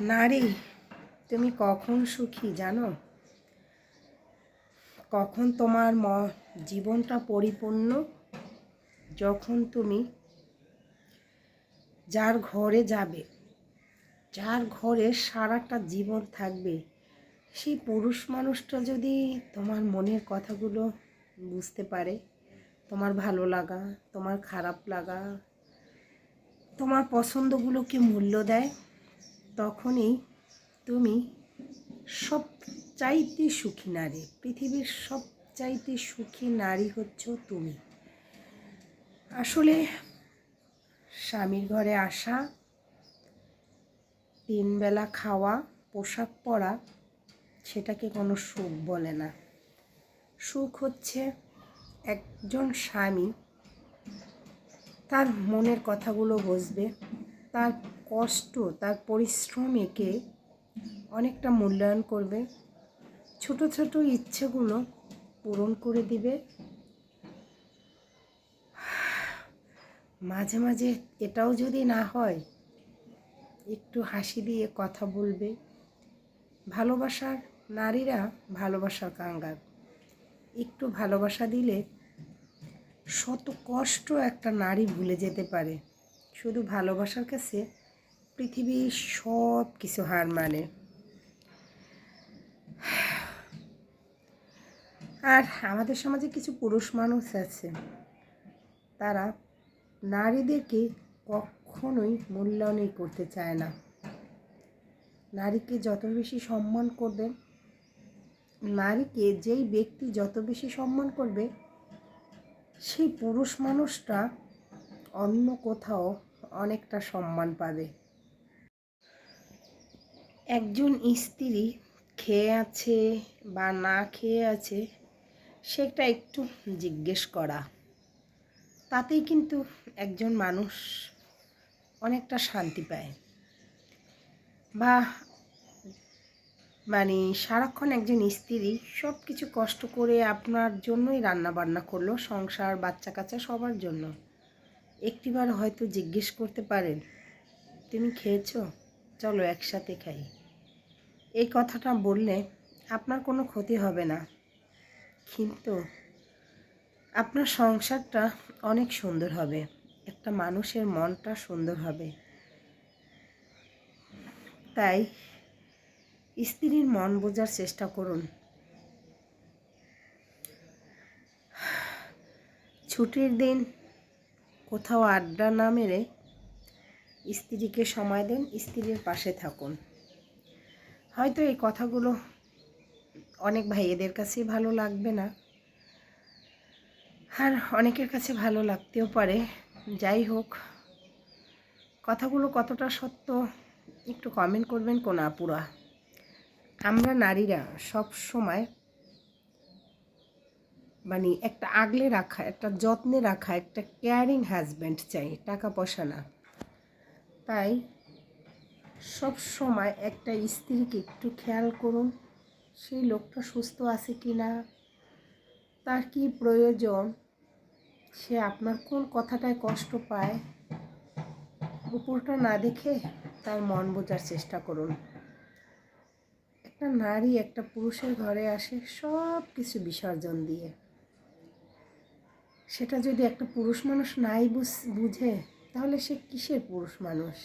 নারী তুমি কখন সুখী জানো? কখন তোমার ম, জীবনটা পরিপূর্ণ? যখন তুমি যার ঘরে যাবে, যার ঘরে সারাটা জীবন থাকবে, সেই পুরুষ মানুষটা যদি তোমার মনের কথাগুলো বুঝতে পারে, তোমার ভালো লাগা, তোমার খারাপ লাগা, তোমার পছন্দগুলোকে মূল্য দেয় তখনই তুমি সব চাইতে সুখী নারী, পৃথিবীর সব চাইতে সুখী নারী হচ্ছ তুমি। আসলে স্বামীর ঘরে আসা, তিনবেলা খাওয়া, পোশাক পরা, সেটাকে কোনো সুখ বলে না। সুখ হচ্ছে একজন স্বামী, তার মনের কথাগুলো বুঝবে তার কষ্ট, তার পরিশ্রম একে অনেকটা মূল্যায়ন করবে। ছোট ছোট ইচ্ছেগুলো পূরণ করে দিবে। মাঝে মাঝে এটাও যদি না হয়, একটু হাসি দিয়ে কথা বলবে। ভালোবাসার নারীরা ভালোবাসার কাঙ্গাল। একটু ভালোবাসা দিলে শত কষ্ট একটা নারী ভুলে যেতে পারে। শুধু ভালোবাসার কাছে পৃথিবীর সব কিছু হার মানে। আর আমাদের সমাজে কিছু পুরুষ মানুষ আছে, তারা নারীদেরকে কখনোই মূল্যায়নই করতে চায় না। নারীকে যত বেশি সম্মান করবে, নারীকে যেই ব্যক্তি যত বেশি সম্মান করবে, সেই পুরুষ মানুষটা অন্য কোথাও অনেকটা সম্মান পাবে। একজন স্ত্রী খেয়ে আছে বা না খেয়ে আছে, সেটা একটু জিজ্ঞেস করা। তাতেই কিন্তু একজন মানুষ অনেকটা শান্তি পায়। বা মানে সারাক্ষণ একজন স্ত্রী সব কিছু কষ্ট করে আপনার জন্যই রান্না বান্না করল, সংসার বাচ্চা কাচ্চা সবার জন্য। একটিবার হয়তো জিজ্ঞেস করতে পারেন, তুমি খেয়েছো? চলো একসাথে খাই। এই কথাটা বললে আপনার কোনো ক্ষতি হবে না। কিন্তু আপনার সংসারটা অনেক সুন্দর হবে। একটা মানুষের মনটা সুন্দর হবে। তাই স্ত্রীর মন বোঝার চেষ্টা করুন। ছুটির দিন কোথাও আড্ডা না মেরে স্ত্রীকে সময় দেন, স্ত্রীর পাশে থাকুন। হয়তো এই কথাগুলো অনেক ভাইয়েদের কাছেই ভালো লাগবে না। আর অনেকের কাছে ভালো লাগতেও পারে। যাই হোক, কথাগুলো কতটা সত্য একটু কমেন্ট করবেন কোন আপুরা। আমরা নারীরা সব সময় মানে একটা আগলে রাখা, একটা যত্নে রাখা, একটা কেয়ারিং হাজব্যান্ড চাই, টাকা পয়সা না। তাই সব সময় একটা স্ত্রীকে একটু খেয়াল করুন, সেই লোকটা সুস্থ আছে কি না, তার কি প্রয়োজন, সে আপনার কোন কথাটায় কষ্ট পায়, উপরটা না দেখে তার মন বোঝার চেষ্টা করুন। একটা নারী একটা পুরুষের ঘরে আসে সব কিছু বিসর্জন দিয়ে। সেটা যদি একটা পুরুষ মানুষ নাই বুঝে তাহলে সে কিসের পুরুষ মানুষ?